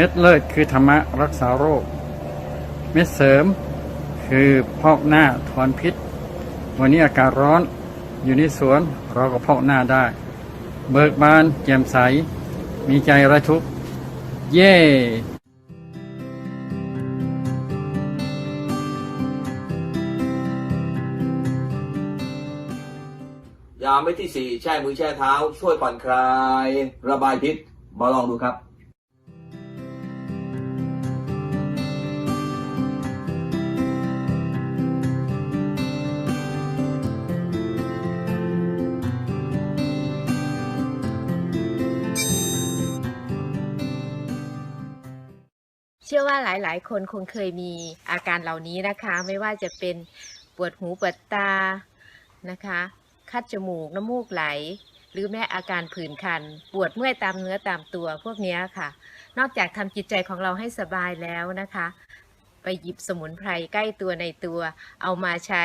เม็ดเลิศคือธรรมะรักษาโรค เม็ดเสริมคือพอกหน้าถอนพิษ วันนี้อากาศร้อนอยู่ในสวนเราก็พอกหน้าได้ เบิกบานแจ่มใส มีใจไร้ทุกเย่ยาเม็ดที่สี่แช่มือแช่เท้า ช่วยผ่อนคลาย ระบายพิษ มาลองดูครับ เชื่อว่าหลายๆ คนคงเคยมีอาการเหล่านี้นะคะ ไม่ว่าจะเป็นปวดหูปวดตานะคะ คัดจมูกน้ำมูกไหล หรือแม้อาการผื่นคัน ปวดเมื่อยตามเนื้อตามตัวพวกนี้ค่ะ นอกจากทำจิตใจของเราให้สบายแล้วนะคะ ไปหยิบสมุนไพรใกล้ตัวในตัว เอามาใช้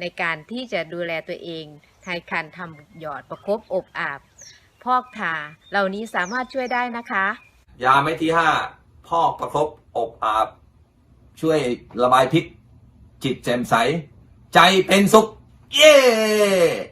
ในการที่จะดูแลตัวเองทายคันทำหยอดประคบอบอาบ พอกทาเหล่านี้สามารถช่วยได้นะคะ ยาเม็ดที่ห้า พอกประคบอบอาบ ช่วยระบายพิษจิตแจ่มใส ใจเป็นสุข เย้